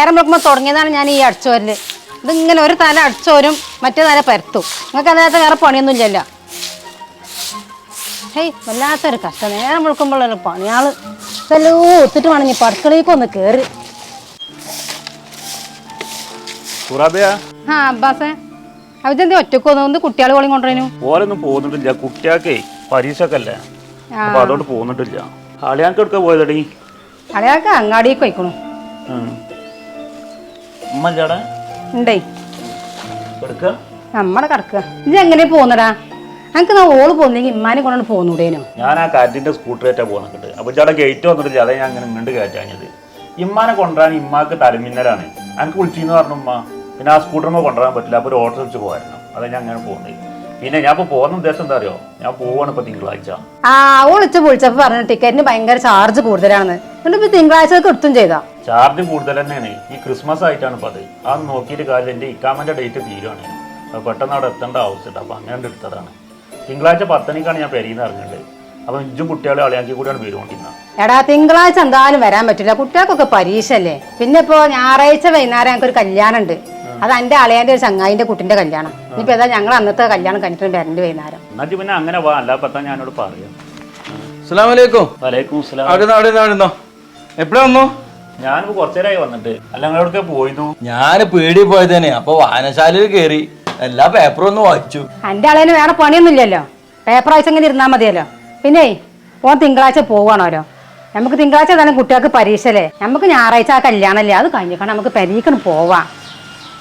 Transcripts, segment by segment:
നേരം വെക്കുമ്പോൾ തുടങ്ങിയതാണ് ഞാൻ ഈ അടിച്ചോരൽ. ഇതിങ്ങനെ ഒരു തല അടിച്ചോരും മറ്റേ തല പരത്തും. നിങ്ങൾക്ക് അതിനകത്ത് വേറെ പണിയൊന്നും ഇല്ലല്ലോ ഹേയ് വല്ലാത്തൊരു കഷ്ടം. നേരം വിളിക്കുമ്പോഴല്ലോ പണിയാൾ. ഇതെല്ലോ ഒത്തിട്ട് വേണം ഇനി പടുക്കളയിലേക്ക് ഒന്ന് കയറി ആ അബ്ബാസേ. അവരെന്താ ഒറ്റയ്ക്ക് വന്നു ഒന്ന് കുട്ടികൾ കോളിയും കൊണ്ടുവരേനു ഓരൊന്നും പോകുന്നിട്ടില്ല. കുട്ടിയാക്കേ പരീക്ഷയൊക്കെ അല്ലേ? അതുകൊണ്ട് പോകുന്നിട്ടില്ല. പോയതടി? അളയാൾക്ക് അങ്ങാടിക്ക് വയ്ക്കണു ഉണ്ടേ. നമ്മടെ കിടക്കുക ഇത് എങ്ങനെ പോന്നടാ എനിക്ക് നാ ഓൾ പോന്നെങ്കിൽ ഇമ്മാനെ കൊണ്ടാണ് പോന്നൂടേനോ? ഞാൻ ആ കാറ്റിന്റെ സ്കൂട്ടറേറ്റാ പോകുന്നുണ്ട് അപ്പൊ ചേട്ടാ ഗേറ്റ് വന്നിട്ടില്ല അതെ ഞാൻ അങ്ങനെ ഇങ്ങോട്ട് കയറ്റാഞ്ഞത് ഇമ്മാനെ കൊണ്ടുവരാൻ ഇമ്മാക്ക് തലമിന്നലാണ്. എനിക്ക് വിളിച്ചിന്ന് പറഞ്ഞു ഉമ്മ. പിന്നെ ആ സ്കൂട്ടറിന് കൊണ്ടുവരാൻ പറ്റില്ല. അപ്പൊ ഒരു ഓട്ടോ വെച്ച് പോകായിരുന്നു അതാ ഞാൻ അങ്ങനെ പോകുന്നത് പിന്നെ ഞാൻ ഇപ്പൊ പോകുന്ന ഉദ്ദേശം എന്താ അറിയോ? ഞാൻ പോവാണ് ഇപ്പൊ തിങ്കളാഴ്ച. ആ വിളിച്ച് വിളിച്ചപ്പോ പറഞ്ഞു ടിക്കറ്റിന് ഭയങ്കര ചാർജ് കൂടുതലാണ്. എന്നിട്ട് ഇപ്പൊ തിങ്കളാഴ്ച എടുത്തും ചെയ്താ. ചാർജ് കൂടുതൽ തന്നെയാണ്. ഈ ക്രിസ്മസ് ആയിട്ടാണ് ഇപ്പൊ അത്. അത് നോക്കിയിട്ട് കാര്യം എന്റെ ഇക്കാമന്റെ ഡേറ്റ് തീരുവാണ്. അപ്പോൾ പെട്ടെന്ന് അവിടെ എത്തേണ്ട ആവശ്യമുണ്ട് അപ്പൊ അങ്ങനെ എടുത്തതാണ്. തിങ്കളാഴ്ച പത്തനിക്കാണ് ഞാൻ പെരീന്ന് ഇറങ്ങുന്നത് അപ്പോൾ ഇഞ്ചും കുട്ടികളെ അളിയാക്കി കൂടിയാണ് പേരുകൊണ്ടിരുന്നത് എടാ തിങ്കളാഴ്ച എന്തായാലും വരാൻ പറ്റില്ല കുട്ടികൾക്കൊക്കെ പരീക്ഷ അല്ലേ പിന്നെ ഇപ്പോ ഞായറാഴ്ച വൈകുന്നേരം ഞങ്ങൾക്ക് ഒരു കല്യാണം ഉണ്ട് അത് എന്റെ അളയാന്റെ ഒരു ചങ്ങായിന്റെ കുട്ടിന്റെ കല്യാണം. ഇനിയിപ്പോ ഏതാ ഞങ്ങൾ അന്നത്തെ കല്യാണം കഴിഞ്ഞിട്ട് വരണ്ട് വൈകുന്നേരം? പിന്നെ അങ്ങനെ വാ ഞാനോട് പറയാം. അസ്സലാമലൈക്കും. വലൈക്കും സ്ലാം അവിടെ അവിടെ അവിടുന്നോ എപ്പോഴാ വന്നു? ഞാനിപ്പോ കുറച്ചേരായി വന്നിട്ട്. അല്ല പോയിരുന്നു ഞാൻ പേടി പോയതന്നെ അപ്പൊ വായനശാലയിൽ കേറി എല്ലാ പേപ്പറും ഒന്ന് വായിച്ചു. എന്റെ അളയന് വേറെ പണിയൊന്നുമില്ലല്ലോ. പേപ്പർ വായിച്ചങ്ങനെ ഇങ്ങനെ ഇരുന്നാൽ മതിയല്ലോ. പിന്നെ ഓൻ തിങ്കളാഴ്ച പോവാണോലോ? നമുക്ക് തിങ്കളാഴ്ച തന്നെ കുട്ടികൾക്ക് പരീക്ഷ അല്ലേ? നമുക്ക് ഞായറാഴ്ച ആ കല്യാണമല്ലേ അത് കഴിഞ്ഞിക്കണം നമുക്ക് പരീക്ഷണം പോവാം.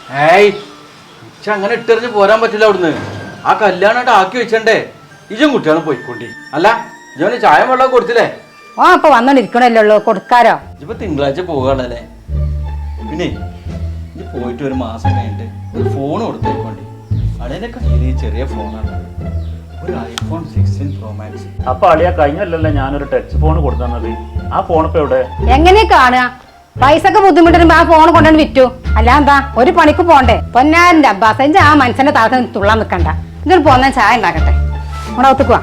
ഏയ് പക്ഷെ അങ്ങനെ ഇട്ടെറിഞ്ഞ് പോരാൻ പറ്റില്ല അവിടുന്ന്. ആ കല്യാണമായിട്ട് ആക്കി വെച്ചണ്ടേ. ഇജും കുട്ടികളും പോയിക്കൊണ്ടി. അല്ല ഇജോന് ചായ വെള്ളം കൊടുത്തില്ലേ? ആ അപ്പൊ വന്നോണ്ടിരിക്കണല്ലേ ഉള്ളൂ കൊടുക്കാരോ ഇപ്പൊ തിങ്കളാഴ്ച പോവുകയാണല്ലേ പിന്നെ ഇത് പോയിട്ട് ഒരു മാസം കഴിഞ്ഞിട്ട് ഒരു ഫോൺ കൊടുത്തേക്കൊണ്ടി. കയ്യിൽ ഈ ചെറിയ ഫോണാണ് ഒരു ഐഫോൺ സിക്സ്റ്റീൻ പ്രോ മാക്സ് അപ്പോൾ അളിയാ കഴിഞ്ഞല്ലല്ലോ ഞാനൊരു ടച്ച് ഫോൺ കൊടുത്തത് ആ ഫോൺ ഇപ്പൊ എവിടെ? എങ്ങനെ കാണുക? പൈസക്ക് ബുദ്ധിമുട്ടുമ്പോ ആ ഫോൺ കൊണ്ടുവന്ന് വിറ്റു. അല്ല എന്താ ഒരു പണിക്ക് പോണ്ടേ? പൊന്നാരന്റെ അബ്ബാസ് എന്റെ ആ മനുഷ്യന്റെ താഴത്ത് തുള്ളാൻ നിൽക്കണ്ട ഇതൊരു പോന്ന ചായ ഉണ്ടാക്കട്ടെ. ഇവിടെ ഒത്തുക്കുവാ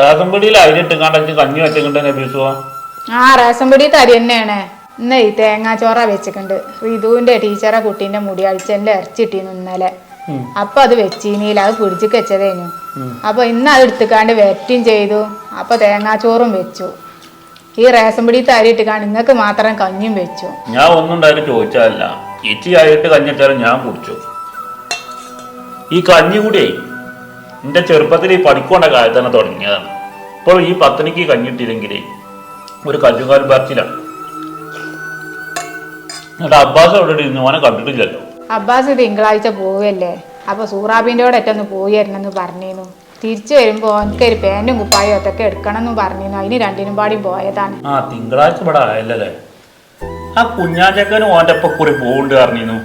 റേഷൻ പീടിയിൽ അരിട്ട് കണ്ടച്ച് കഞ്ഞി വെച്ചിട്ടുണ്ട് നബീസുവാ ആ റേഷൻ പിടി തരി തന്നെയാണ്. ഇന്ന് ഈ തേങ്ങാച്ചോറ വെച്ചിട്ടുണ്ട് റിതുവിന്റെ ടീച്ചറെ കുട്ടീന്റെ മുടി അഴിച്ചെല്ലാം ഇറച്ചിട്ടിന്നു ഇന്നലെ. അപ്പൊ അത് വെച്ചീനിയിൽ അത് പിടിച്ചിക്ക് വെച്ചതേനു. അപ്പൊ ഇന്ന് അത് എടുത്തുക്കാണ്ട് വെറ്റും ചെയ്തു. അപ്പൊ തേങ്ങാച്ചോറും വെച്ചു. ഈ റേഷൻ പിടി തരി ഇട്ടുകാണ്ട് നിങ്ങൾക്ക് മാത്രം കഞ്ഞും വെച്ചു. ഞാൻ ഒന്നും ഉണ്ടായിട്ട് ചോദിച്ചാലല്ല ഇച്ചി ആയിട്ട് കഞ്ഞിട്ടാലും ഞാൻ കുടിച്ചു. ഈ കഞ്ഞി കൂടി എന്റെ ചെറുപ്പത്തിൽ ഈ പഠിക്കേണ്ട കാലത്ത് തന്നെ തുടങ്ങിയതാണ്. ഇപ്പോൾ ഈ പത്തനിക്ക് കഞ്ഞിട്ടില്ലെങ്കിൽ ഒരു കല്ലുകാൽ ബാച്ചിലാണ് എന്നിട്ട് അബ്ബാസ് അവിടെ ഇരുന്ന് മോനെ കണ്ടിട്ടില്ലല്ലോ. അബ്ബാസ് തിങ്കളാഴ്ച പോവുകയല്ലേ അപ്പൊ സൂറാബിന്റെ കൂടെ ഒറ്റൊന്ന് പോയി വരണമെന്ന് പറഞ്ഞിരുന്നു. തിരിച്ചു വരുമ്പോ എനിക്ക് ഒരു പേനും കുപ്പായും ഒത്തൊക്കെ എടുക്കണം എന്ന് പറഞ്ഞിരുന്നു. അതിന് രണ്ടിനും പാടി പോയതാണ്. ആ തിങ്കളാഴ്ച ഇവിടെ ആയല്ലേ ആ കുഞ്ഞാച്ചക്കനും ഓന്റെ ഒപ്പം കൂടി പോകുന്നുണ്ട് പറഞ്ഞിരുന്നു.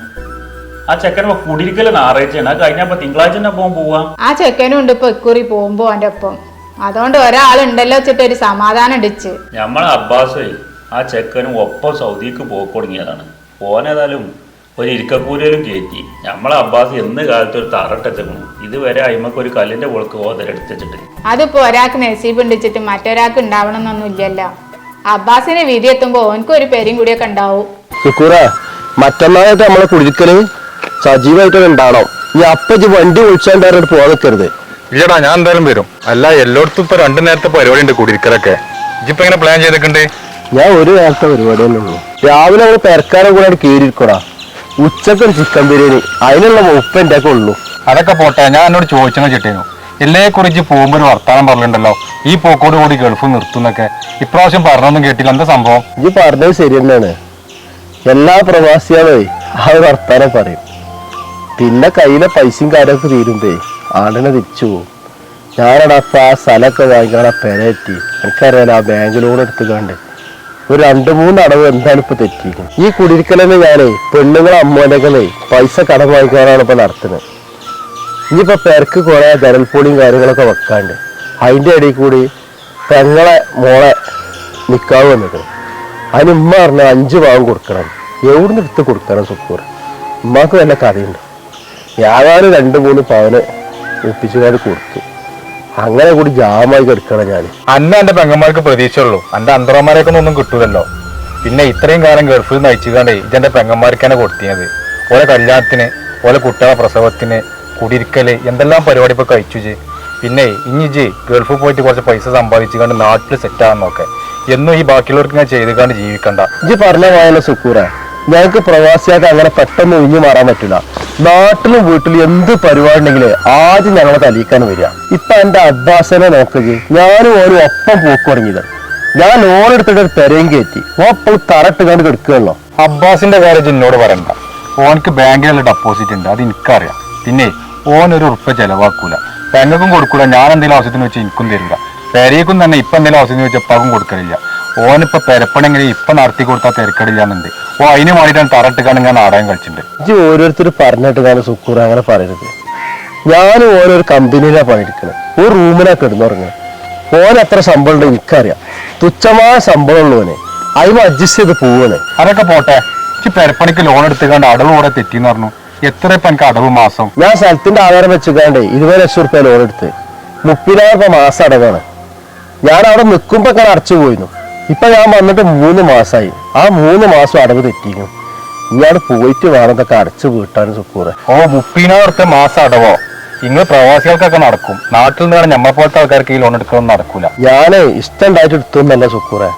ആ ചെക്കൻ കുടിരിക്കൽ ഞായറാഴ്ചയാണ്. അത് കഴിഞ്ഞപ്പോ തിങ്കളാഴ്ച തന്നെ പോകാൻ പോവാ. ആ ചെക്കനും ഉണ്ട് ഇപ്പൊ ഇക്കുറി പോകുമ്പോ അവന്റെ ഒപ്പം. അതുകൊണ്ട് ഒരാളുണ്ടല്ലോ വെച്ചിട്ട് ഒരു സമാധാനം ഇടിച്ച്. നമ്മളെ അബ്ബാസ് ആ ചെക്കനും ഒപ്പം സൗദിക്ക് പോക്ക് തുടങ്ങിയതാണ് ഓനേതായാലും ഒരു ഇരിക്കക്കൂരയിലും കയറ്റി നമ്മളെ അബ്ബാസ് എന്ന് കാലത്ത് ഒരു തറട്ടെത്തണം ഇതുവരെ അയിമക്ക് ഒരു കല്ലിന്റെ പൊളക്ക് ഓതരെടുത്തിട്ട് അതിപ്പോ ഒരാൾക്ക് നസീബ് ഉണ്ടിച്ചിട്ട് മറ്റൊരാൾക്ക് ഉണ്ടാവണം എന്നൊന്നും ഇല്ലല്ലോ. അബ്ബാസിന് വിധി എത്തുമ്പോ ഓനക്ക് ഒരു പേരും കൂടിയൊക്കെ ഉണ്ടാവും. മറ്റന്നാളായിട്ട് നമ്മളെ കുടിക്കൽ സജീവമായിട്ട് ഉണ്ടാവണം. ഈ അപ്പജി വണ്ടി വിളിച്ചാണ്ട് പോകാൻ നിൽക്കരുത് ഇല്ലടാ ഞാൻ എന്തായാലും വരും. അല്ല എല്ലായിടത്തും ഇപ്പൊ രണ്ടു നേരത്തെ പരിപാടി ഉണ്ട് കുടിക്കലൊക്കെ ഇജിപ്പോ എങ്ങനെ പ്ലാൻ ചെയ്തിട്ടുണ്ട്? ഞാൻ ഒരു നേരത്തെ പരിപാടി തന്നെ ഉള്ളൂ. രാവിലെ നമ്മൾ പെരക്കാരെ കൂടെ അവിടെ കയറിയിരിക്കടാ ഉച്ചയ്ക്ക് ചിക്കൻ ബിരിയാണി. അതിനുള്ള ഉപ്പ് എന്റെ ഒക്കെ ഉള്ളൂ. അതൊക്കെ പോട്ടെ ഞാൻ എന്നോട് ചോദിച്ചെന്ന് ചിട്ടേനു. എല്ലേ കുറിച്ച് പോകുമ്പോ ഒരു വർത്താനം പറഞ്ഞിട്ടുണ്ടല്ലോ ഈ പോക്കോട് കൂടി ഗൾഫ് നിർത്തുന്നൊക്കെ ഇപ്രാവശ്യം പറഞ്ഞൊന്നും കേട്ടില്ല എന്താ സംഭവം? ഈ പറഞ്ഞത് ശരി തന്നെയാണ്. എല്ലാ പ്രവാസികളും ആ ഒരു വർത്താനം പറയും. പിന്നെ കയ്യിലെ പൈസയും കാര്യമൊക്കെ തീരുമ്പേ ആടിനെ തിരിച്ചു പോകും ഞാനടാ ആ സ്ഥലമൊക്കെ വാങ്ങിക്കാൻ ആ പെരറ്റി എനിക്കറിയാലോ ആ ബാങ്ക് ലോൺ എടുത്തുകാണ്ട്. ഒരു രണ്ട് മൂന്ന് അടവ് എന്താണ് ഇപ്പൊ തെറ്റിയിരിക്കും ഈ കുടിയിരിക്കലെന്ന് ഞാനേ പെണ്ണുങ്ങളെ അമ്മേനകളെ പൈസ കടം വാങ്ങിക്കാനാണ് ഇപ്പൊ നടത്തുന്നത് ഇനിയിപ്പോ പെരക്ക് കുറെ ജനൽപ്പൊടിയും കാര്യങ്ങളൊക്കെ വെക്കാണ്ട് അതിന്റെ ഇടയിൽ കൂടി പെങ്ങളെ മോളെ നിക്കാവ് വന്നിട്ടുണ്ട് അതിന് ഉമ്മ പറഞ്ഞ അഞ്ച് ഭാഗം കൊടുക്കണം. എവിടുന്ന് എടുത്ത് കൊടുക്കണം സുക്കൂർ? ഉമ്മാക്ക് വല്ല കഥയുണ്ട്? ഞാനും രണ്ട് മൂന്ന് പവന് ഒപ്പിച്ചുകാർ കൊടുത്തു. അങ്ങനെ കൂടി ജാമായി കിടക്കണം ഞാൻ അന്ന എന്റെ പെങ്ങന്മാർക്ക് പ്രതീക്ഷയുള്ളൂ. എന്റെ അന്തറന്മാരെക്കൊന്നും ഒന്നും കിട്ടൂലല്ലോ. പിന്നെ ഇത്രയും കാലം ഗൾഫിൽ നിന്ന് അയച്ചുകാണ്ടേ ഇതെന്റെ പെങ്ങന്മാർക്ക് തന്നെ കൊടുത്തിയത് ഓരോ കല്യാണത്തിന് ഓരോ കുട്ടികളെ പ്രസവത്തിന് കുടിയിരിക്കൽ എന്തെല്ലാം പരിപാടി ഇപ്പൊ കഴിച്ചു ജി പിന്നെ ഇനി ജി ഗൾഫിൽ പോയിട്ട് കുറച്ച് പൈസ സമ്പാദിച്ചുകൊണ്ട് നാട്ടിൽ സെറ്റ് ആകാൻ നോക്കെ. എന്നും ഈ ബാക്കിയുള്ളവർക്ക് ഞാൻ ചെയ്തുകൊണ്ട് ജീവിക്കണ്ട. ഇജ് പറഞ്ഞ പോയാലോ സുക്കൂറ. ഞങ്ങൾക്ക് പ്രവാസിയായിട്ട് അങ്ങനെ പെട്ടെന്ന് ഒഴിഞ്ഞു മാറാൻ പറ്റില്ല. നാട്ടിലും വീട്ടിലും എന്ത് പരിപാടി ഉണ്ടെങ്കിലും ആദ്യം ഞങ്ങളെ തലീക്കാൻ വരിക. ഇപ്പൊ എന്റെ അബ്ബാസനെ നോക്കുക ഞാനും ഓരോ ഒപ്പം പോക്ക് തുടങ്ങിയത്. ഞാൻ ലോൺ എടുത്തിട്ട് ഒരു പെരയും കയറ്റി. ഓ അപ്പോൾ തറട്ട് കണ്ട് കിടക്കുകയുള്ളൂ അബ്ബാസിന്റെ കാര്യം എന്നോട് പറയണ്ട. ഓനക്ക് ബാങ്കിലുള്ള ഡെപ്പോസിറ്റ് ഉണ്ട്. അത് എനിക്കറിയാം. പിന്നെ ഓൻ ഒരു ഉറുപ്പ ചെലവാക്കൂല. ബാങ്കും കൊടുക്കൂല. ഞാൻ എന്തെങ്കിലും ആവശ്യത്തിന് വെച്ച് എനിക്കും തരില്ല. പെരയ്ക്കും തന്നെ ഇപ്പൊ എന്തെങ്കിലും ആവശ്യത്തിന് വെച്ച് എപ്പാക്കും കൊടുക്കലില്ല. ഓനിപ്പോ പെരപ്പണെങ്കിലും ഇപ്പൊ നടത്തി കൊടുത്താൽ തിരക്കടില്ല എന്നുണ്ട് ഓ അതിന് വേണ്ടിയിട്ടാണ് തറട്ടിക്കാണ് ഞാൻ നാടകം കളിച്ചിട്ടുണ്ട് ഇജ്ജ് ഓരോരുത്തർ പറഞ്ഞിട്ട് ഞാൻ സുക്കൂർ അങ്ങനെ പറയരുത് ഞാൻ ഓരോ കമ്പനിയിലാണ് പണിയെടുക്കുന്നത് ഒരു റൂമിലാണ് കിടന്നുറങ്ങുന്നത് ഓൻ എത്ര ശമ്പളം ഉണ്ട് എനിക്കറിയാം. തുച്ഛമായ ശമ്പളം ഉള്ളവനെ അതിന് അഡ്ജസ്റ്റ് ചെയ്ത് പോവാണ്. അതൊക്കെ പോട്ടെ. ഈ പെരപ്പണിക്ക് ലോൺ എടുത്തുകൊണ്ട് അടവ് കൂടെ തെറ്റിന്ന് പറഞ്ഞു. എത്ര ഇപ്പൊ എനിക്ക് അടവ് മാസം? ഞാൻ സ്ഥലത്തിന്റെ ആധാരം വെച്ചുകാണ്ടേ ഇരുപത് ലക്ഷം റുപ്യ ലോൺ എടുത്ത്. മുപ്പതിനായിരം രൂപ മാസം അടവാണ്. ഞാൻ അവിടെ നിൽക്കുമ്പോ ഞാൻ അടച്ചു പോയിരുന്നു ഇപ്പൊ ഞാൻ വന്നിട്ട് മൂന്ന് മാസമായി ആ മൂന്ന് മാസം അടവ് തെറ്റിക്കും ഇയാൾ പോയിട്ട് വേണം ഇതൊക്കെ അടച്ചു വീട്ടാൻ സുക്കൂറ്. ഓ മുപ്പതിനായിരം ഉറുപ്പ്യ മാസം അടവോ? നിങ്ങൾ പ്രവാസികൾക്കൊക്കെ നടക്കും. നാട്ടിൽ നിന്ന് നമ്മളെ പോലത്തെ ആൾക്കാർക്ക് ഈ ലോൺ എടുക്കണമെന്ന് നടക്കൂല. ഞാനേ ഇഷ്ടണ്ടായിട്ട് എടുത്തൊന്നല്ല സുക്കൂറെ.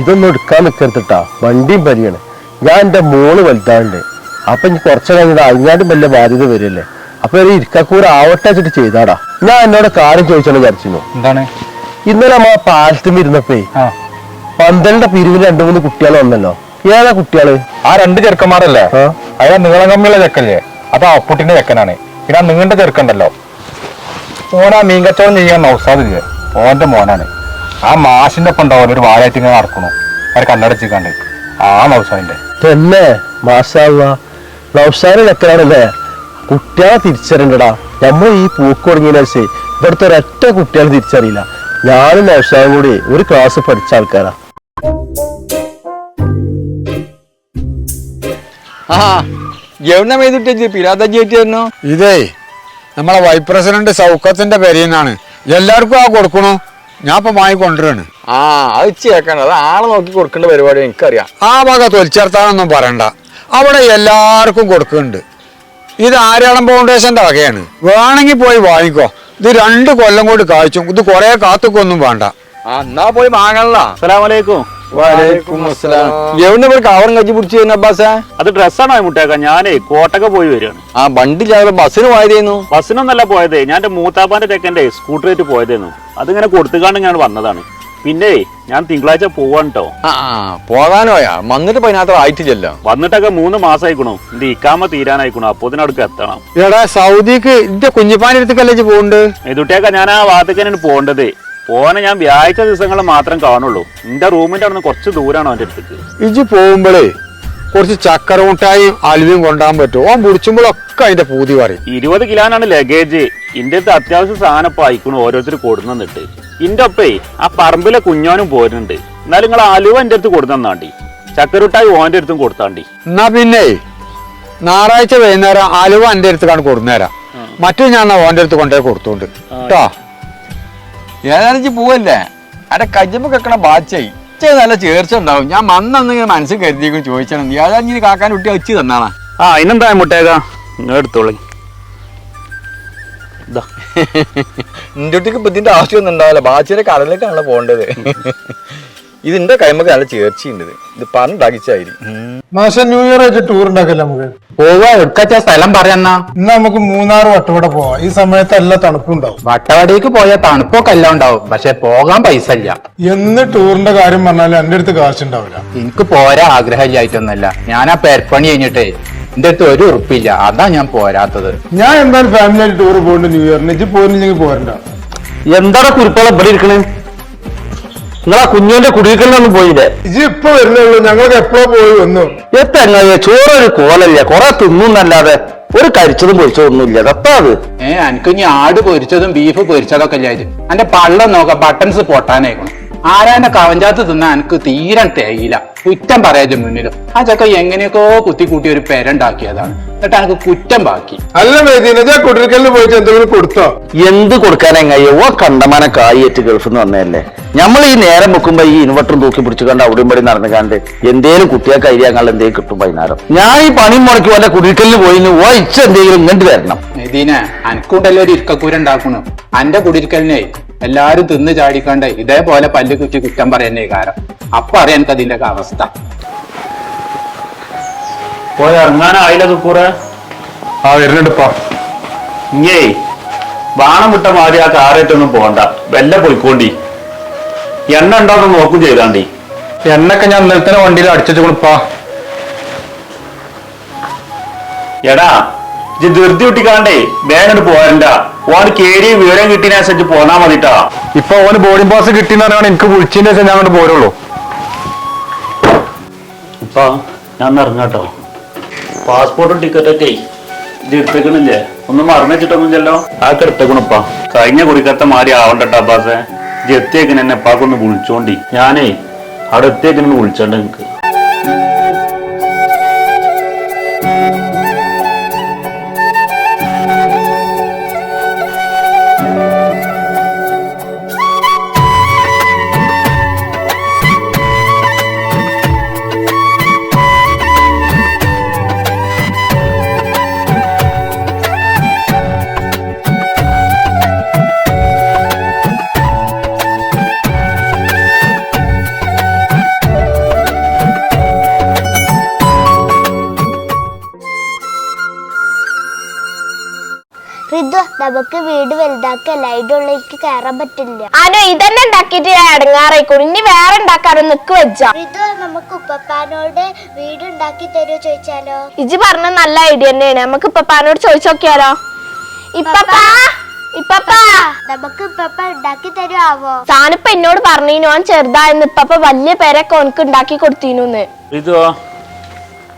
ഇതൊന്നും എടുക്കാൻ നിൽക്കരുത്ട്ടാ വണ്ടിയും പരിയാണ്. ഞാൻ എന്റെ മോൾ വലുതാണ്ട് അപ്പൊ ഇനി കുറച്ച് കഴിഞ്ഞിട്ട് അതിനാട്ടും വലിയ ബാധ്യത വരില്ലേ? അപ്പൊ ഒരു ഇരിക്കക്കൂര ആവട്ടെ വെച്ചിട്ട് ചെയ്താടാ. ഞാൻ എന്നോട് കാര്യം ചോദിച്ചാണ് വിചാരിച്ചിരുന്നു. എന്താണ്? ഇന്നലെ നമ്മ പാലത്തും ഇരുന്നപ്പേ പന്തലിന്റെ പിരിവിന് രണ്ടു മൂന്ന് കുട്ടികൾ വന്നല്ലോ. ഏതാ കുട്ടികൾ? ആ രണ്ട് ചെറുക്കന്മാരല്ലേ. അയാൾ നീളം കമ്മിയുള്ള ചെക്കല്ലേ? അത് ആ അപ്പുട്ടിന്റെ ചെക്കനാണ്. പിന്നെ ആ നീണ്ട ചെറുക്കണ്ടല്ലോ? ഓനാ മീൻ കച്ചവടം ചെയ്യാൻ നൗസാദില്ലേ? ഓന്റെ മോനാണ്. ആ മാഷിന്റെ ഒപ്പം ഉണ്ടാവും. ഒരു വാഴായിട്ട് ഇങ്ങനെ നടക്കണു. അവർ കണ്ണടച്ചിക്കാണ്ട്. ആ നൗസാദിന്റെ. തന്നെ മാഷാവുക നൗഷാന് ലെക്കലാണല്ലേ കുട്ടികളെ തിരിച്ചറിയണ്ടടാ. നമ്മൾ ഈ പൂക്ക് തുടങ്ങിയ ശേഷം ഇവിടുത്തെ ഒരൊറ്റ കുട്ടികളെ തിരിച്ചറിയില്ല. ഞാനും നൗഷാവും കൂടി ഒരു ക്ലാസ് പഠിച്ച ആൾക്കാരാ. ആ എവിടെ മേതിട്ട് പിരാതജി ആയിരുന്നു ഇതേ നമ്മളെ വൈസ് പ്രസിഡന്റ് സൗഖത്തിന്റെ പേരിന്നാണ്. എല്ലാവർക്കും ആ കൊടുക്കണു? ഞാൻ ഇപ്പൊ വാങ്ങി കൊണ്ടുവരാണ് ആ അത് ചേക്കണം അത് ആളെ നോക്കി കൊടുക്കേണ്ട പരിപാടി എനിക്കറിയാം. ആ വക തൊലിച്ചേർത്താനൊന്നും പറയണ്ട. അവിടെ എല്ലാവർക്കും കൊടുക്കുന്നുണ്ട്. ഇത് ആരാളം ഫൗണ്ടേഷന്റെ വകയാണ്. വേണമെങ്കിൽ പോയി വാങ്ങിക്കോ. ഇത് രണ്ട് കൊല്ലം കൊണ്ട് കാഴ്ച ഇത് കുറെ കാത്തുക്കൊന്നും വേണ്ട. ആ എന്നാ പോയി വാങ്ങണല്ലോ. അസ്സലാം എവിടെ ഒരു കവറും കജ്ജി പിടിച്ചു അബ്ബാസ? അത് ഡ്രസ്സാണോ മുട്ടേക്ക ഞാനേ കോട്ടൊക്കെ പോയി വരികയാണ്. ആ വണ്ടി ചാവ ബസ്സിന് പോയതായിരുന്നു ബസ്സിനൊന്നല്ല പോയതേ. ഞാൻ എന്റെ മൂത്താപ്പാന്റെ ചെക്കന്റെ സ്കൂട്ടറേറ്റ് പോയതേന്നു. അതിങ്ങനെ കൊടുത്തുകാണ്ട് ഞാൻ വന്നതാണ്. പിന്നെ ഞാൻ തിങ്കളാഴ്ച പോവാണ്ടോ ആ പോകാനോയാ വന്നിട്ട് പതിനാത്ര ആയിട്ടില്ലല്ലോ. വന്നിട്ടൊക്കെ മൂന്ന് മാസമായിക്കണു ഇത് ഇക്കാമ തീരാനായിക്കണു. അപ്പൊ ഇതിനടുക്ക് എത്തണം. എടാ സൗദിക്ക് ഇന്റെ കുഞ്ഞിപ്പാൻ അടുത്തേക്കല്ലേ പോകണ്ടേ പോകുന്നുണ്ട് ഇതുട്ടിയൊക്കെ ഞാൻ ആ ഭാഗത്തേക്ക് തന്നെയാണ് പോകേണ്ടത്. പോകാൻ ഞാൻ വ്യാഴ്ച ദിവസങ്ങൾ മാത്രം കാണുള്ളൂ. എന്റെ റൂമിന്റെ അവിടെ കുറച്ച് ദൂരാണ് അവന്റെ അടുത്തേക്ക്. ഇജ്ജ് പോകുമ്പോഴേ കുറച്ച് ചക്കര മുട്ടായും അലുവയും കൊണ്ടാൻ പറ്റും. ഓൻ പിടിച്ചുമ്പോഴൊക്കെ അതിന്റെ പൂതി പറയും. ഇരുപത് കിലോനാണ് ലഗേജ് ഇന്റെ അടുത്ത് അത്യാവശ്യം സാധനം ഇപ്പൊ അയക്കണു ഓരോരുത്തർ കൊടുന്നിട്ട് ഇന്റെ ഒപ്പേ ആ പറമ്പിലെ കുഞ്ഞോനും പോരുന്നുണ്ട്. എന്നാലും നിങ്ങൾ അലുവ എന്റെ അടുത്ത് കൊടുത്തന്നാണ്ടി ചക്കരുട്ടായി ഓന്റെ അടുത്തും കൊടുത്താണ്ടി. എന്നാ പിന്നെ ഞായറാഴ്ച വൈകുന്നേരം അലുവ എന്റെ അടുത്ത് കാണും കൊടുന്നേരാം. മറ്റു ഞാൻ ഓന്റെ അടുത്ത് കൊണ്ടുപോയി കൊടുത്തോണ്ട്. കേട്ടോ ഇജ്ജ് പോവല്ലേ? അവിടെ കജ്ജമ്പ് കേക്കണ ബാച്ചായി ചേ നല്ല ചേർച്ച ഉണ്ടാവും. ഞാൻ ഇങ്ങനെ മനസ്സിൽ കരുതിയേക്കും ചോദിച്ചാണ്. ഏതാനും ഇനി കാക്കാൻ കുട്ടി വെച്ച് തന്നാണാ? ആ ഇന്നെന്താ മുട്ടേക്കാ നിങ്ങൾ എടുത്തോളി. ഇതാ ബുദ്ധിന്റെ കുട്ടിക്ക് ഇപ്പൊ ഇതിന്റെ ആവശ്യമൊന്നും ഉണ്ടാവില്ല. ബാച്ചിയുടെ കടലിലേക്കാണല്ലോ പോകേണ്ടത്. ഇതിന്റെ കൈമക്ക് നല്ല ചേർച്ചയുണ്ട് ഇത്. ഇത് പറഞ്ഞിട്ടാക്കിച്ചായിരിക്കും മാസം ന്യൂ ഇയർ ആയിട്ട് ടൂർ ഉണ്ടാക്കല്ലേ നമുക്ക്? പോവാ എടുക്കാച്ച സ്ഥലം പറയാന്നാ ഇന്ന് നമുക്ക് മൂന്നാർ വട്ടവട പോവാം. ഈ സമയത്ത് എല്ലാ തണുപ്പുണ്ടാവും. വട്ടവടേക്ക് പോയ തണുപ്പൊക്കെ എല്ലാം ഉണ്ടാവും. പക്ഷെ പോകാൻ പൈസ ഇല്ല. എന്ന് ടൂറിന്റെ കാര്യം പറഞ്ഞാലും എന്റെ അടുത്ത് കാശുണ്ടാവില്ല. എനിക്ക് പോരാ ആഗ്രഹമില്ലായിട്ടൊന്നല്ല ഞാൻ ആ പെരപ്പണി കഴിഞ്ഞിട്ടേ എന്റെ അടുത്ത് ഒരു ഉറപ്പില്ല. അതാ ഞാൻ പോരാത്തത്. ഞാൻ എന്തായാലും ഫാമിലി ആയിട്ട് ടൂർ പോകുന്നുണ്ട് ന്യൂ ഇയറിന് ഇജ്ജ് പോരുന്നില്ലെങ്കിൽ പോരണ്ട. എന്താടാ കുരുപ്പളം ഇവിടെ ഇരിക്കണേ? നിങ്ങളാ കുഞ്ഞിന്റെ കുടിക്കലൊന്നും പോയില്ലേ? ഇജി ഇപ്പൊ വരുന്നുള്ളൂ. ഞങ്ങൾക്ക് എപ്പോ പോയി വന്നു. എത്തങ്ങ ചോറൊരു കോലല്ലേ? കൊറേ തിന്നുന്നല്ലാതെ ഒരു കരിച്ചതും പൊരിച്ചതും ഒന്നും ഇല്ല അത്? ഏ എനിക്ക് ഇനി ആട് പൊരിച്ചതും ബീഫ് പൊരിച്ചതൊക്കെ ഇല്ലായി എന്റെ പള്ളം നോക്ക ബട്ടൺസ് പൊട്ടാനായിക്കണം. ആരാന്റെ കവഞ്ചാത്ത് തിന്നാൻ എനിക്ക് തീരെ തേയില കുറ്റം പറയാതെ മുന്നിലും. ആ ചക്ക എങ്ങനെയൊക്കെയോ കുത്തിക്കൂട്ടി ഒരു പെരണ്ടാക്കിയതാണ്. എന്നിട്ട് എനിക്ക് കുറ്റം ബാക്കി. അല്ല കുടിക്കലിന് പോയിട്ട് എന്തെങ്കിലും കൊടുത്തോ? എന്ത് കൊടുക്കാനെങ്ങയ്യോ കണ്ടമാനം കായേറ്റ് ഗൾഫിൽ നിന്ന് വന്നതല്ലേ? നമ്മൾ ഈ നേരം വെക്കുമ്പോ ഈ ഇൻവെർട്ടർ തൂക്കി പിടിച്ചു കണ്ട് അവിടെയും പടി നടന്നു കണ്ട് എന്തേലും കുട്ടികൾക്ക് അരിയാങ്ങൾ എന്തേലും കിട്ടും വൈകുന്നേരം. ഞാൻ ഈ പണി മുടക്കി വല്ല കുടിക്കലിന് പോയി ഓ ഇച്ച എന്തെങ്കിലും ഇങ്ങോട്ട് വരണം. ഇതിനെ അനക്കുണ്ടല്ലോ ഒരു ഇരിക്കക്കൂര ഉണ്ടാക്കണു. അന്റെ കുടിക്കലിനെ എല്ലാരും തിന്ന് ചാടിക്കണ്ട് ഇതേപോലെ പല്ല് കുറ്റി കുറ്റം പറയുന്നേ കാരം അപ്പൊ അറിയാൻ എനിക്ക് അതിന്റെ ഒക്കെ അവസ്ഥ. പോയി ഇറങ്ങാനായില്ല തുക്കൂറെ ആ വരുന്നുണ്ടിപ്പാ ഇങ്ങേ ബാണം വിട്ട മാതിരി ആ കാറേറ്റൊന്നും പോണ്ട. വെല്ല പോയിക്കോണ്ടി. എണ്ണ ഉണ്ടാകുന്ന നോക്കും ചെയ്താണ്ടി. എണ്ണൊക്കെ ഞാൻ ഇന്നലത്തെ വണ്ടിയിൽ അടിച്ചു കൊടുപ്പാ എടാ ഇത് ധൃതി കുട്ടിക്കാണ്ടേ വേഗം പോരണ്ട. ഓന് കേരി വിവരം കിട്ടിയതിനനുസരിച്ച് പോന്നാ മതിട്ടാ. ഇപ്പൊ ഓന് ബോർഡിംഗ് പാസ് കിട്ടിയെന്ന് പറഞ്ഞാൽ എനിക്ക് വിളിച്ചതിന്റെ ശേഷം ഞാൻ അങ്ങോട്ട് പോരുള്ളൂ. ഇപ്പൊ ഞാൻ ഇറങ്ങാട്ടോ. പാസ്പോർട്ടും ടിക്കറ്റൊക്കെ ഇത് എടുത്തേക്കണില്ലേ? ഒന്നും മറന്നിട്ടൊന്നുമില്ലല്ലോ ആ എടുത്തേക്കണിപ്പാ കഴിഞ്ഞ കുറിക്കത്തെ മാറി ആവണ്ടട്ടാ അബ്ബാസെ ഇത് എത്തിയേക്കിന് എന്നെ എപ്പാക്കൊന്ന് വിളിച്ചോണ്ടി. ഞാനേ അവിടെ വിളിച്ചോണ്ട് നിങ്ങക്ക്. നമുക്ക് വീട് വലുതാക്കല്ല അതിന്റെ ഉള്ളിലേക്ക് കയറാൻ പറ്റില്ല. ആനോ ഇതന്നെ ഉണ്ടാക്കിട്ട് ഞാൻ ഇടങ്ങാറായിക്കോളൂ ഇനി വേറെ ഉണ്ടാക്കാനും നിക്ക് വെച്ചാ ഇത് നമുക്ക് ഉപ്പപ്പാനോട് വീട് ഉണ്ടാക്കി തരുമോ ചോദിച്ചാലോ? ഇജി പറഞ്ഞ നല്ല ഐഡിയ തന്നെയാണ്. നമുക്ക് ഉപ്പാനോട് ചോദിച്ചു നോക്കിയാലോ ഇപ്പപ്പാ. നമുക്ക് ഉണ്ടാക്കി എന്നോട് പറഞ്ഞീനു ചെറുതായിരുന്നു ചെറുതായെന്ന് ഇപ്പപ്പ വലിയ പേരൊക്കെ ഓനക്ക് ഉണ്ടാക്കി കൊടുത്തീനുന്ന് ഇതോ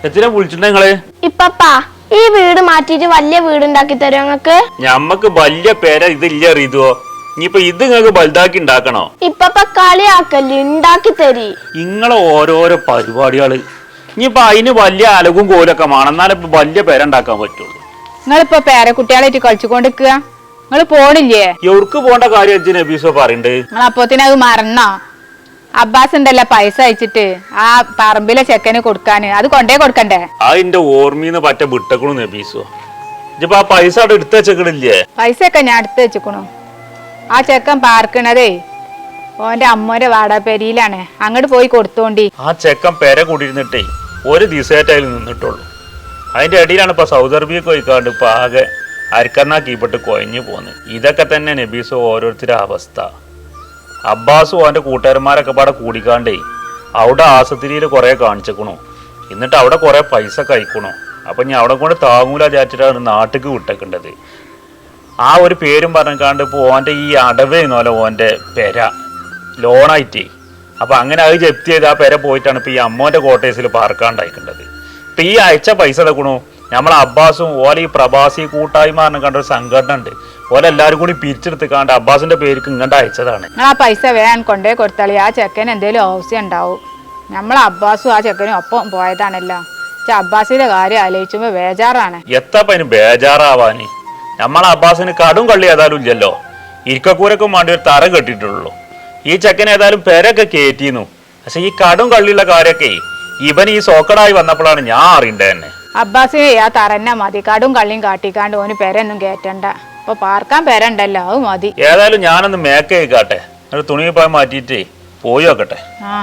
എത്തിനാ വിളിച്ചിട്ടുണ്ടെ നിങ്ങൾ? ഇപ്പപ്പാ. ഈ വീട് മാറ്റിട്ട് വലിയ വീട് ഉണ്ടാക്കി തരും ഞങ്ങക്ക് ഞമ്മക്ക് വലിയ പേര ഇതില്ല റീതുവോ. ഇനിയിപ്പോ ഇത് നിങ്ങൾക്ക് വലുതാക്കി ഉണ്ടാക്കണോ? ഇപ്പൊ കളിയാക്കല്ലേ ഉണ്ടാക്കി തരി. ഇങ്ങളെ ഓരോരോ പരിപാടികൾ. ഇനിയിപ്പോ അതിന് വലിയ അലകും കോലൊക്കെ വേണം എന്നാലും ഇപ്പൊ വലിയ പേര ഉണ്ടാക്കാൻ പറ്റുള്ളൂ. നിങ്ങളിപ്പോ പേരക്കുട്ടികളായിട്ട് കളിച്ചുകൊണ്ടിരിക്കുക. നിങ്ങൾ പോണില്ലേ? എവർക്ക് പോണ്ട കാര്യം നബീസോ പറയണ്ട്? നിങ്ങൾ അപ്പോത്തിന് അത് മറന്നോ? അബ്ബാസ് ഉണ്ടല്ലോ പൈസ അയച്ചിട്ട് ആ പറമ്പിലെ ചെക്കന് കൊടുക്കാന്. അത് കൊണ്ടേ കൊടുക്കണ്ടേ? ആ എന്റെ ഓർമ്മീന്ന് പറ്റ വിട്ടക്കണു നബീസോ. ഇപ്പൊ ആ പൈസ അവിടെ എടുത്ത് വെച്ചേക്കണില്ലേ? പൈസ ഒക്കെ ഞാൻ എടുത്ത് വെച്ചിക്കണു. ആ ചെക്കൻ പാർക്കണതേ ഓന്റെ അമ്മോന്റെ വാടാപ്പെരിയിലാണ് അങ്ങോട്ട് പോയി കൊടുത്തോണ്ടി. ആ ചെക്കൻ പെര കൂടിയിരുന്നിട്ടേ ഒരു ദിവസമായിട്ട് അതിൽ നിന്നിട്ടുള്ളൂ. അതിന്റെ ഇടയിലാണ് ഇപ്പൊ സൗദി അറേബ്യ പോയിക്കാണ്ട് ഇപ്പൊ ആകെ അരക്കണ്ണാക്കിപ്പെട്ട് കൊയഞ്ഞു പോന്ന്. ഇതൊക്കെ തന്നെ നബീസോ ഓരോരുത്തരുടെ അവസ്ഥ. അബ്ബാസും അവന്റെ കൂട്ടുകാരന്മാരൊക്കെ പാടെ കൂടിക്കാണ്ടേ അവിടെ ആസത്തിരിയിൽ കുറെ കാണിച്ചേക്കണു. എന്നിട്ട് അവിടെ കുറെ പൈസ കഴിക്കണു അപ്പൊ ഞാൻ അവിടെ കൊണ്ട് താങ്ങൂല ചാറ്റിട്ടാണ് നാട്ടിക്ക് വിട്ടേക്കേണ്ടത്. ആ ഒരു പേരും പറഞ്ഞാണ്ട് ഇപ്പോൾ ഓന്റെ ഈ അടവേന്നോലെ ഓന്റെ പെര. ലോണായിട്ടേ. അപ്പൊ അങ്ങനെ അത് ജപ്തി ചെയ്ത് ആ പെര പോയിട്ടാണ് ഇപ്പൊ ഈ അമ്മോന്റെ കോട്ടേഴ്സിൽ പാർക്കാണ്ടായിക്കേണ്ടത്. ഇപ്പൊ ഈ അയച്ച പൈസ എടുക്കണു. നമ്മളെ അബ്ബാസും ഓലെ ഈ പ്രവാസി കൂട്ടായ്മ എന്ന് കണ്ട ഒരു സംഘടന ഉണ്ട്. ഓല എല്ലാവരും കൂടി പിരിച്ചെടുത്തുക്കാണ്ട് അബ്ബാസിന്റെ പേർക്ക് ഇങ്ങോട്ട് അയച്ചതാണ്. നിങ്ങൾ ആ പൈസ വേഗം കൊണ്ടേ കൊടുത്താളി. ആ ചെക്കന് എന്തേലും ആവശ്യം ഉണ്ടാവും. നമ്മളെ അബ്ബാസും ആ ചെക്കനും ഒപ്പം പോയതാണല്ലോ. പക്ഷെ അബ്ബാസിന്റെ കാര്യം ആലോചിച്ചുമ്പോ ബേജാറാണ്. എത്തപ്പ അതിന് ബേജാറാവാന്? നമ്മളെ അബ്ബാസിന് കടും കള്ളി ഏതായാലും ഇല്ലല്ലോ. ഇരിക്കക്കൂരക്കും വേണ്ടി ഒരു തറ കെട്ടിയിട്ടുള്ളൂ. ഈ ചെക്കൻ ഏതായാലും പേരൊക്കെ കയറ്റിയിരുന്നു പക്ഷെ ഈ കടും കള്ളിയുള്ള കാര്യമൊക്കെ ഇവൻ ഈ സോക്കടായി വന്നപ്പോഴാണ് ഞാൻ അറിയണ്ടേ തന്നെ. അബ്ബാസിനെ ആ തറന്നെ മതി. കടും കള്ളിയും കാട്ടിക്കാണ്ട് ഓന് പെരൊന്നും കേറ്റണ്ട. അപ്പൊ പാർക്കാൻ പെരണ്ടല്ലോ അത് മതി. ഏതായാലും ഞാനൊന്ന് മേക്ക് കേൾക്കാട്ടെ ഒരു തുണി പോയി മാറ്റിയിട്ടേ പോയി നോക്കട്ടെ. ആ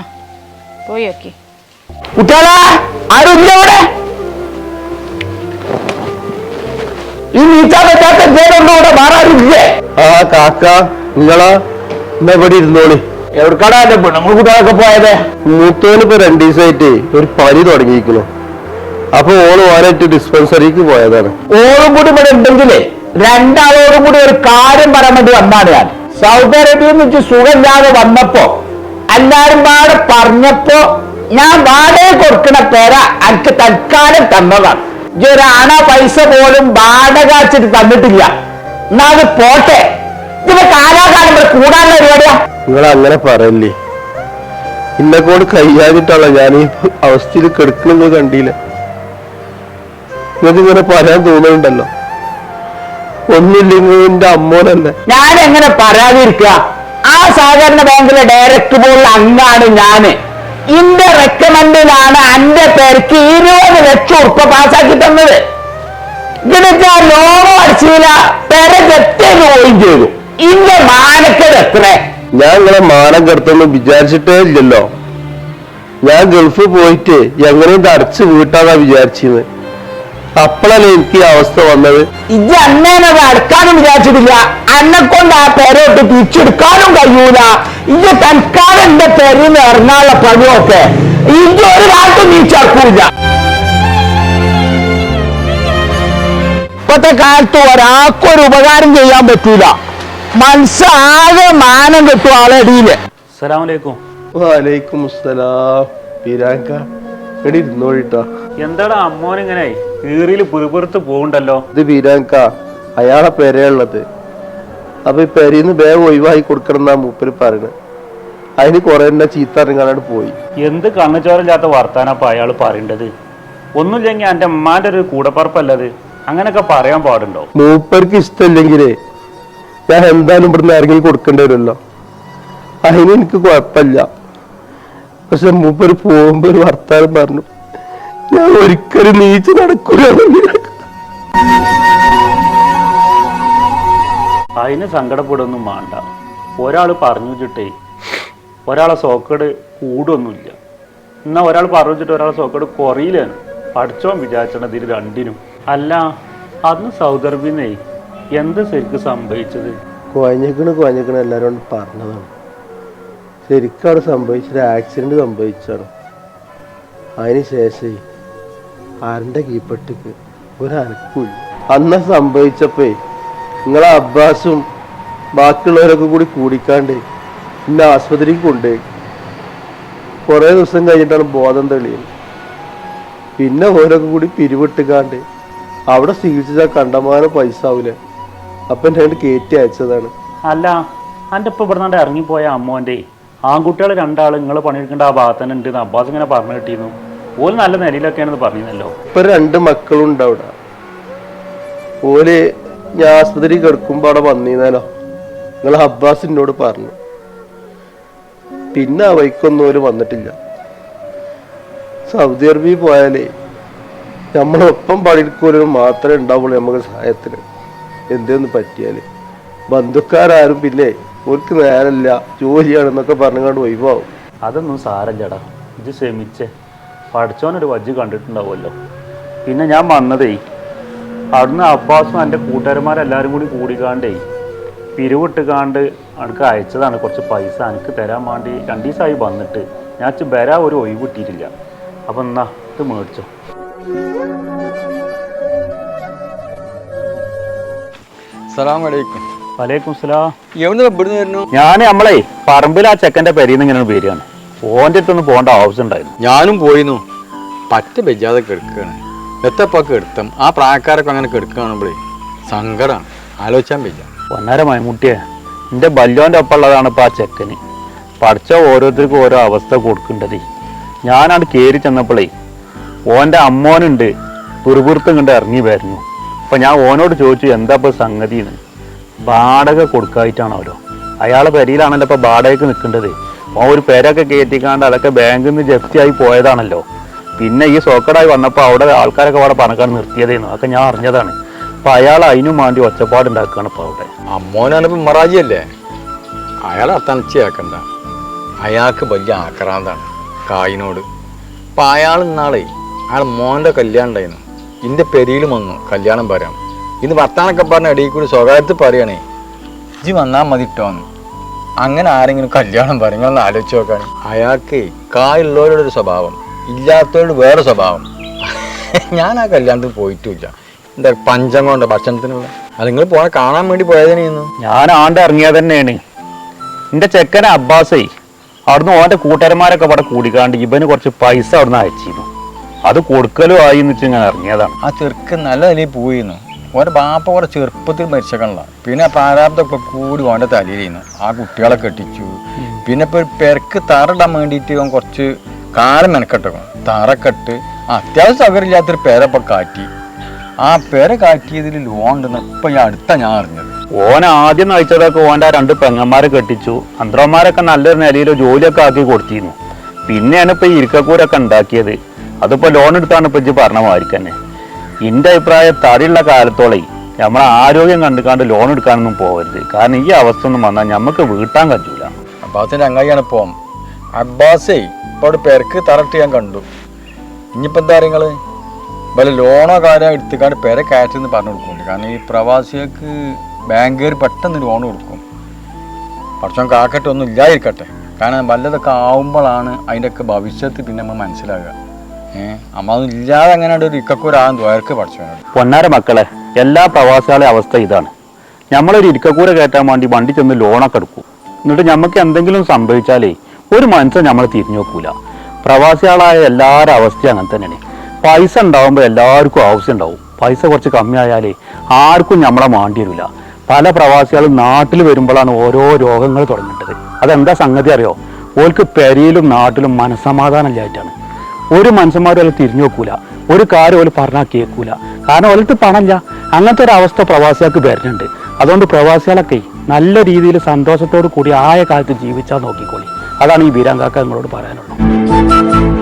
പോയി നോക്കി. ആ കാക്ക നിങ്ങളാ എന്നാ ഇവിടെ ഇരുന്നോളി? എവിടെക്കാടാ എന്റെ പെണ്ണുങ്ങൾ കുട്ടികളൊക്കെ പോയത്? മൂത്തോന് ഇപ്പൊ രണ്ടു ദിവസമായിട്ട് ഒരു പനി തുടങ്ങിയിരിക്കുന്നു. അപ്പൊ ഓൾ ഓരായിട്ട് ഡിസ്പെൻസറിക്ക് പോയതാണ്. ഓളും കൂടി ഇവിടെ ഉണ്ടെങ്കിലേ രണ്ടാളോടും കൂടി ഒരു കാര്യം പറയാൻ വേണ്ടി വന്നാണ് ഞാൻ. സൗദി അറേബ്യയിൽ നിന്ന് സുഖമില്ലാതെ വന്നപ്പോ എല്ലാരും പാടെ പറഞ്ഞപ്പോ ഞാൻ വാടക കൊടുക്കണ പേര എനിക്ക് തൽക്കാലം തന്നതാണ്. ഇജ്ജ് പൈസ പോലും വാടക വെച്ചിട്ട് തന്നിട്ടില്ല. എന്നാ അത് പോട്ടെ. ഇതിന്റെ കാലാകാലം ഇവിടെ കൂടാനുള്ള പരിപാടിയാ? നിങ്ങൾ അങ്ങനെ പറയല്ലേ? ഇന്നെക്കൊണ്ട് കഴിയാഞ്ഞിട്ടുള്ള ഞാൻ ഈ അവസ്ഥയിൽ കിടക്കുന്നത് കണ്ടില്ല? ഇങ്ങനെ പറയാൻ തോന്നുന്നുണ്ടല്ലോ. ഒന്നില്ലെങ്കിൽ എന്റെ അമ്മോനല്ലേ? ഞാൻ എങ്ങനെ പറയാതിരിക്കുക? ആ സഹകരണ ബാങ്കിലെ ഡയറക്ടർ ബോർഡിൽ അംഗാണ് ഞാൻ. ഇന്റെ റെക്കമെൻഡിലാണ് എന്റെ പേർക്ക് ഇരുപത് ലക്ഷം ഉറുപ്പ പാസ്സാക്കി തന്നത്. ഇതിനൊക്കെ ലോകം അടിച്ചില്ല? പേരെ തെറ്റേന്ന് പോയി ചെയ്തു. ഇന്റെ മാനക്കത് എത്ര ഞാൻ നിങ്ങളെ മാനം കെടുത്തൊന്ന് വിചാരിച്ചിട്ടേ ഇല്ലല്ലോ. ഞാൻ ഗൾഫ് പോയിട്ട് എങ്ങനെയും ഇത് അടച്ചു വീട്ടാന്നാ വിചാരിച്ചിരുന്നത് അപ്പോഴല്ലേ എനിക്ക് അവസ്ഥ വന്നത്? ഇജ്ജ് അന്നേനത് അടക്കാനും വിചാരിച്ചിട്ടില്ല. അന്നെ കൊണ്ട് ആ പേരോട്ട് തിരിച്ചെടുക്കാനും കഴിയൂല. ഇജ്ജ് തൽക്കാലം എന്റെ പേരിന്ന് ഇറങ്ങാനുള്ള പണിയൊക്കെ ഇജ്ജ് ഒരു കാലത്തും നീ ചേർക്കൂല. ഇപ്പത്തെ കാലത്ത് ഒരാൾക്കൊരു ഉപകാരം ചെയ്യാൻ പറ്റൂല. മനസ്സാകെ മാനം കിട്ടും ആളടിയിൽ അസ്സലാമലൈക്കും വാലൈക്കും അസ്സലാം പിരാങ്ക എടി ഇരുന്നോളിട്ടോ എന്താടാ അമ്മോൻ കീറിയിൽ പുതുപുറത്ത് പോകണ്ടല്ലോ ഇത് വീരാങ്ക അയാളെ പെരയുള്ളത് അപ്പൊ ഈ പെരയിന്ന് വേഗം ഒഴിവാക്കി കൊടുക്കണം എന്നാ മൂപ്പര് പറയണത് അതിന് കുറെ എന്നെ ചീത്ത ഇറങ്ങാനായിട്ട് പോയി. എന്ത് കണ്ണുചോറില്ലാത്ത വർത്താനപ്പ അയാൾ പറയേണ്ടത്? ഒന്നുമില്ലെങ്കിൽ എന്റെ അമ്മാന്റെ ഒരു കൂടപ്പറപ്പല്ലത്. അങ്ങനെയൊക്കെ പറയാൻ പാടുണ്ടോ? മൂപ്പർക്ക് ഇഷ്ടമില്ലെങ്കിലേ ഞാൻ എന്തായാലും ഇവിടുന്ന് ഇറങ്ങി കൊടുക്കേണ്ടി വരുമല്ലോ. അതിന് എനിക്ക് കുഴപ്പമില്ല. പക്ഷെ മൂപ്പര് പോകുമ്പോ ഒരു വർത്താനം പറഞ്ഞു. ഞാൻ ഒരിക്കലും നീച്ച് നടക്കൂല അതിന് സങ്കടപ്പെടുന്നു വേണ്ട. ഒരാൾ പറഞ്ഞു വെച്ചിട്ടേ ഒരാളെ സോക്കേട് കൂടൊന്നുമില്ല. എന്നാ ഒരാൾ പറഞ്ഞു വെച്ചിട്ട് ഒരാളെ സോക്കേട് കുറയില്ലാണ് പഠിച്ചോൻ വിചാരിച്ചത് ഇതിൽ രണ്ടിനും. അല്ല അന്ന് സൗദി എന്ത് ശരിക്ക് സംഭവിച്ചത്? കുഴഞ്ഞിക്കണ് കുഴഞ്ഞിക്കണ് എല്ലാരും കൊണ്ട് പറഞ്ഞതാണ്. ശരിക്കും അവിടെ സംഭവിച്ചൊരു ആക്സിഡന്റ് സംഭവിച്ചാണ് അതിന് ശേഷം ആരുടെ കീപ്പട്ടിക്ക് ഒരനക്കൂല്ല. അന്ന് സംഭവിച്ചപ്പേ നിങ്ങളെ അബ്ബാസും ബാക്കിയുള്ളവരൊക്കെ കൂടി കൂടിക്കാണ്ട് പിന്നെ ആസ്പത്രിക്ക് കൊണ്ടുപോയി. കുറേ ദിവസം കഴിഞ്ഞിട്ടാണ് ബോധം തെളിയുന്നത് പിന്നെ ഓരൊക്കെ കൂടി പിരിവിട്ടുകാണ്ട് അവിടെ ചികിത്സിച്ചാൽ കണ്ടമാനം പൈസ ആവൂലേ? അപ്പം എന്നെ അങ്ങോട്ട് കയറ്റി അയച്ചതാണ്. അല്ല എന്റെ ഇപ്പം ഇവിടെ നിന്ന് ഇറങ്ങിപ്പോയ അമ്മോന്റെ. ആൺകുട്ടികൾ രണ്ടാൾ നിങ്ങൾ പണിയെടുക്കേണ്ട ആ ഭാഗത്ത് തന്നെ ഉണ്ട് അബ്ബാസ് ഇങ്ങനെ പറഞ്ഞു കിട്ടിയിരുന്നു. ഓൽ നല്ല നിലയിലൊക്കെയാണെന്ന് പറഞ്ഞല്ലോ. ഇപ്പൊ രണ്ട് മക്കളുണ്ട് അവിടെ. ഓൽ ഞാൻ ആസ്പത്രി കിടക്കുമ്പോ അവിടെ വന്നിരുന്നാലോ നിങ്ങൾ അബ്ബാസിനോട് പറഞ്ഞു. പിന്നെ ആ വൈക്കൊന്നും ഓര് വന്നിട്ടില്ല. സൗദി അറേബ്യ പോയാലേ നമ്മളൊപ്പം പണിയെടുക്കലും മാത്രമേ ഉണ്ടാവുള്ളൂ നമുക്ക് സഹായത്തിന്. എന്തേന്ന് പറ്റിയാൽ? ബന്ധുക്കാരും പിന്നെ ഓർക്ക് നേരമില്ല ജോലിയാണെന്നൊക്കെ പറഞ്ഞുകൊണ്ട് ഒഴിവാവും. അതൊന്നും സാരല്ലടാ ഇത് ക്ഷമിച്ചേ പഠിച്ചോനൊരു വജ്ജ് കണ്ടിട്ടുണ്ടാവുമല്ലോ. പിന്നെ ഞാൻ വന്നതേ അവിടുന്ന് അബ്ബാസും എന്റെ കൂട്ടുകാരന്മാരെല്ലാവരും കൂടി കൂടിക്കാണ്ടേ പിരിവിട്ടുകാണ്ട് എനിക്ക് അയച്ചതാണ് കുറച്ച് പൈസ എനിക്ക് തരാൻ വേണ്ടി രണ്ട് ദിവസമായി വന്നിട്ട്. ഞാൻ വരാ ഒരു ഒഴിവ് കിട്ടിയിട്ടില്ല. അപ്പം എന്നാ ഇത് മേടിച്ചോ. വലൈക്കും സ്ലാം. എവിടെ ഇവിടുന്ന് വരുന്നു? ഞാൻ നമ്മളെ പറമ്പിൽ ആ ചെക്കന്റെ പെരിയിൽ നിന്ന് ഇങ്ങനെ വരികയാണ് ഓന്റെ അടുത്തൊന്ന് പോകേണ്ട ആവശ്യം ഉണ്ടായിരുന്നു ഞാനും പോയിന്നു. പറ്റ ബെജാതെ കെടുക്കുകയാണ് എത്തപ്പൊക്കെ എടുത്തും. ആ പ്രായക്കാരൊക്കെ അങ്ങനെ കെടുക്കുകയാണെങ്കിൽ സങ്കടമാണ് ആലോചിച്ചാൽ വെച്ച ഒന്നര മൈമുട്ടിയെ എന്റെ ബല്യോന്റെ ഒപ്പം ഉള്ളതാണ് ഇപ്പോൾ ആ ചെക്കന്. പഠിച്ച ഓരോരുത്തർക്കും ഓരോ അവസ്ഥ കൊടുക്കേണ്ടത്. ഞാനാണ് കയറി ചെന്നപ്പോഴേ ഓന്റെ അമ്മോനുണ്ട് പുറപുറത്തും കണ്ട് ഇറങ്ങി വരുന്നു. അപ്പം ഞാൻ ഓനോട് ചോദിച്ചു എന്താ ഇപ്പോൾ സംഗതി എന്ന് വാടക കൊടുക്കായിട്ടാണ് ഓരോ. അയാളെ പെരയിലാണല്ലോ ഇപ്പോൾ വാടകയ്ക്ക് നിൽക്കേണ്ടത്. ഓൻ ഒരു പേരൊക്കെ കയറ്റിക്കാണ്ട് അതൊക്കെ ബാങ്കിൽ നിന്ന് ജപ്തിയായി പോയതാണല്ലോ. പിന്നെ ഈ സോക്കടായി വന്നപ്പോൾ അവിടെ ആൾക്കാരൊക്കെ അവിടെ പണക്കാർ നിർത്തിയതേന്നു. അതൊക്കെ ഞാൻ അറിഞ്ഞതാണ്. അപ്പം അയാൾ അതിനും വേണ്ടി ഒച്ചപ്പാടുണ്ടാക്കുകയാണ് ഇപ്പോൾ അവിടെ. അമ്മോനാണ് മറാജിയല്ലേ അയാൾ അത്തണച്ചയാക്കണ്ട അയാൾക്ക് വലിയ ആക്രാന്താണ് കായിനോട്. അപ്പം അയാൾ ഇന്നാളെ അയാൾ മോന്റെ കല്യാണം ഉണ്ടായിരുന്നു. പെരിയിലും വന്നു കല്യാണം പറയാം ഇന്ന് വർത്താനൊക്കെ പറഞ്ഞ ഇടയിൽ കൂടി സ്വകാര്യത്തിൽ പറയണേ. ഇജ്ജ് വന്നാൽ മതി ഇട്ടോന്ന് അങ്ങനെ ആരെങ്കിലും കല്യാണം പറയുന്ന ഒന്ന് ആലോചിച്ച് നോക്കാൻ അയാൾക്ക് കായുള്ളവരുടെ ഒരു സ്വഭാവം ഇല്ലാത്തവരുടെ വേറെ സ്വഭാവം. ഞാൻ ആ കല്യാണത്തിന് പോയിട്ടില്ല. എന്താ പഞ്ചം കൊണ്ട് ഭക്ഷണത്തിനുള്ള? അത് നിങ്ങൾ പോണെ കാണാൻ വേണ്ടി പോയതിനു ഞാൻ ആണ്ട് ഇറങ്ങിയത് തന്നെയാണ്. എന്റെ ചെക്കനെ അബ്ബാസേ അവിടുന്ന് ഓന്റെ കൂട്ടുകാരന്മാരൊക്കെ അവിടെ കൂടിക്കാണ്ട് ഇവന് കുറച്ച് പൈസ അവിടുന്ന് അയച്ചിരുന്നു. അത് കൊടുക്കലും ആയി എന്ന് വെച്ച് ഞാൻ ഇറങ്ങിയതാണ്. ആ ചെറുക്കൻ നല്ല നിലയിൽ പോയിരുന്നു ഓന്റെ ബാപ്പ കുറെ ചെറുപ്പത്തിൽ മരിച്ചക്കണല്ല. പിന്നെ പ്രാരാബ്ദമൊക്കെ കൂടി ഓന്റെ തലയിലിരുന്നു. ആ കുട്ടികളെ കെട്ടിച്ചു. പിന്നെ ഇപ്പോൾ പെരക്ക് തറയിടാൻ വേണ്ടിയിട്ട് ഓൻ കുറച്ച് കാലം മെനക്കെട്ടേക്കണം. തറക്കെട്ട് അത്യാവശ്യം സൗകര്യമില്ലാത്തൊരു പേരപ്പം കാറ്റി ആ പേര കാറ്റിയതിൽ ലോൺ ഉണ്ടെന്ന് ഇപ്പം ഞാൻ അടുത്ത ഞാൻ അറിഞ്ഞത്. ഓൻ ആദ്യം നയിച്ചതൊക്കെ ഓന്റെ രണ്ട് പെങ്ങന്മാരെ കെട്ടിച്ചു. അന്ത്രന്മാരൊക്കെ നല്ലൊരു നിലയിൽ ജോലിയൊക്കെ ആക്കി കൊടുത്തിരുന്നു. പിന്നെയാണ് ഇപ്പം ഈ ഇരിക്കക്കൂരൊക്കെ ഉണ്ടാക്കിയത്. അതിപ്പോൾ ലോൺ എടുത്താണ് ഇപ്പം ഇജ്ജ് പറഞ്ഞ മാതിരി തന്നെ. എന്റെ അഭിപ്രായം തടിയുള്ള കാലത്തോളം നമ്മളെ ആരോഗ്യം കണ്ടുകാണ്ട് ലോൺ എടുക്കാനൊന്നും പോകരുത് കാരണം ഈ അവസ്ഥ ഒന്നും വന്നാൽ നമുക്ക് വീട്ടാൻ കഴിയൂല. അബ്ബാസിന്റെ അങ്ങായിയാണ് ഇപ്പം അബ്ബാസേ ഇപ്പോൾ അവിടെ പെരക്ക് തറട്ട് ഞാൻ കണ്ടു. ഇനിയിപ്പോൾ എന്താ നിങ്ങൾ വല്ല ലോണോ കാര്യം എടുത്തുകാണ്ട് പെര കയറ്റെന്ന് പറഞ്ഞു കൊടുക്കുന്നുണ്ട്. കാരണം ഈ പ്രവാസികൾക്ക് ബാങ്കുകാർ പെട്ടെന്ന് ലോൺ കൊടുക്കും. പക്ഷെ കാക്കട്ടെ ഇല്ലായിരിക്കട്ടെ കാരണം വല്ലതൊക്കെ ആവുമ്പോഴാണ് അതിന്റെയൊക്കെ ഭവിഷ്യത്ത് പിന്നെ നമ്മൾ മനസ്സിലാകുക ഇല്ലാതെ പഠിച്ചവനോട്. പൊന്നാര മക്കളെ എല്ലാ പ്രവാസികളുടെ അവസ്ഥ ഇതാണ്. നമ്മളൊരു ഇരിക്കക്കൂര കയറ്റാൻ വേണ്ടി വണ്ടി ചെന്ന് ലോണൊക്കെ എടുക്കും. എന്നിട്ട് നമുക്ക് എന്തെങ്കിലും സംഭവിച്ചാലേ ഒരു മനുഷ്യൻ നമ്മൾ തിരിഞ്ഞു നോക്കൂല. പ്രവാസികളായ എല്ലാവരുടെ അവസ്ഥ അങ്ങനെ തന്നെയാണ്. പൈസ ഉണ്ടാവുമ്പോൾ എല്ലാവർക്കും ആവശ്യം ഉണ്ടാവും. പൈസ കുറച്ച് കമ്മിയായാലേ ആർക്കും നമ്മളെ മാണ്ടി വരില്ല പല പ്രവാസികളും നാട്ടിൽ വരുമ്പോഴാണ് ഓരോ രോഗങ്ങൾ തുടങ്ങിയിട്ടത് അതെന്താ സംഗതി അറിയോ? ഓൽക്ക് പെരിയിലും നാട്ടിലും മനസ്സമാധാനം ഇല്ലായിട്ടാണ് ഒരു മനുഷ്യന്മാരും അതിൽ തിരിഞ്ഞു നോക്കൂല. ഒരു കാര്യം ഓൽ പറഞ്ഞാൽ കേൾക്കൂല കാരണം ഓലത്ത് പണമില്ല. അങ്ങനത്തെ ഒരു അവസ്ഥ പ്രവാസികൾക്ക് വരുന്നുണ്ട്. അതുകൊണ്ട് പ്രവാസികളൊക്കെ നല്ല രീതിയിൽ സന്തോഷത്തോടു കൂടി ആയ കാലത്ത് ജീവിച്ചാൽ നോക്കിക്കോളി. അതാണ് ഈ വീരാങ്കാക്ക നിങ്ങളോട് പറയാനുള്ളത്.